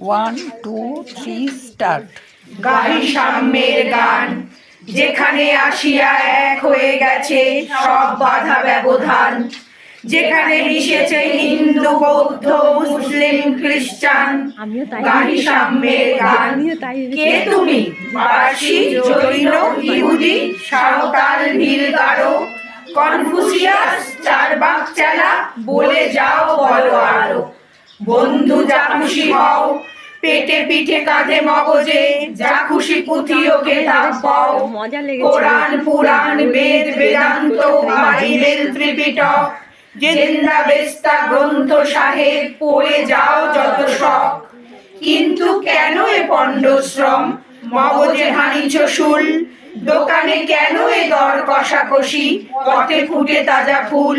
One two three start গাহি সাম্যের গান। যেখানে আসিয়া এক হয়ে গেছে সব বাধা ব্যবধান। যেখানে মিশেছে হিন্দু বৌদ্ধ মুসলিম খ্রিস্টান। গাহি সাম্যের গান। কে তুমি? পার্সি জৈন ইহুদি সাঁওতাল নীলগারো কনফুসিয়াস চারবাক চালা বলে যাও বলো আরও বন্ধু যা খুশি পেটে পিঠে কাঁধে মগজে যা খুশি পুঁথিও কেতাব পাও। মজা লেগেছে। Quran Purana Veda Vedanta Bible Tripitaka Zend Avesta Granth Sahib পড়ে যাও যত শখ। কিন্তু কেন এ পণ্ডশ্রম? মগজে হানিছ শুল। দোকানে কেন এ দর কষাকষি? পথে ফুটে তাজা ফুল।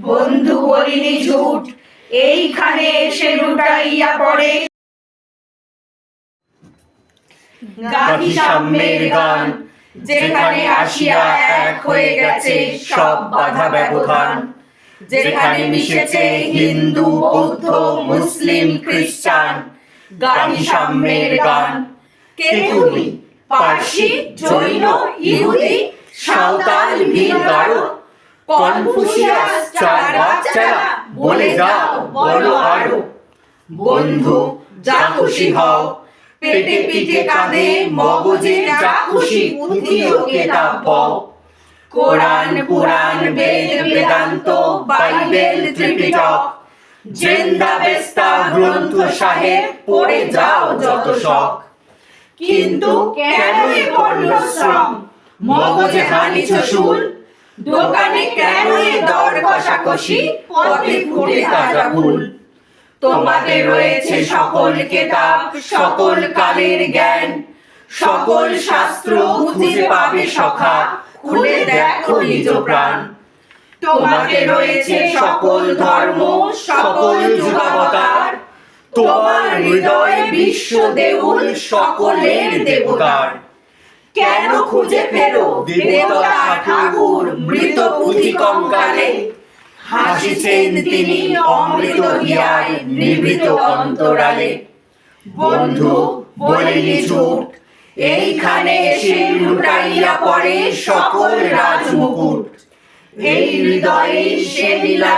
বন্ধু বলিনি ঝুট। এইখানে এসে লুটাইয়া পড়ে। গাহি সাম্যের গান, যেখানে আসিয়া এক হয়ে গেছে সব বাধা ব্যবধান। যেখানে মিশেছে হিন্দু, বৌদ্ধ, মুসলিম, খ্রিস্টান, গাহি সাম্যের গান। কে তুমি? পার্সি, জৈন, ইহুদি, সাঁওতাল ভিলগারো কনফুসিয়াস চার বাচ্চারা বলে যাও, বলো আরও। বন্ধু, যা খুশি হও। পেটে পিঠে কাঁধে মগজে যা খুশি পুঁথিও কেতাব পাও। কোরআন, পুরাণ, বেদ, বেদান্ত, বাইবেল, ত্রিপিটক। জেন্দা গ্রন্থ সাহেব পড়ে যাও যত শখ। কিন্তু কেন এ পণ্যশ্রম মগজে হানিছ শুল দোকানে কেন এ দর কষাকষি পথে ফুটে তাজা ফুল? তোমাদের রয়েছে সকল কেতাব, সকল কালের জ্ঞান। সকল শাস্ত্র খুঁজে পাবে সখা, খুলে দেখো নিজ প্রাণ। তোমাদের রয়েছে সকল ধর্ম, সকল যুগাবতার। তোমার হৃদয়ে বিশ্ব দেউল, সকলের দেবতার। কেন খুঁজে ফেরো দেবতা ঠাকুর, মৃত পুঁথি কঙ্কালে হাসিছেন তিনি অমৃত হিয়ায় নিভৃত অন্তরালে। বন্ধু বলিনি ঝুট, এইখানে এসে লুটাইয়া পড়ে সকল রাজমুকুট। এই হৃদয়ে সে লীলা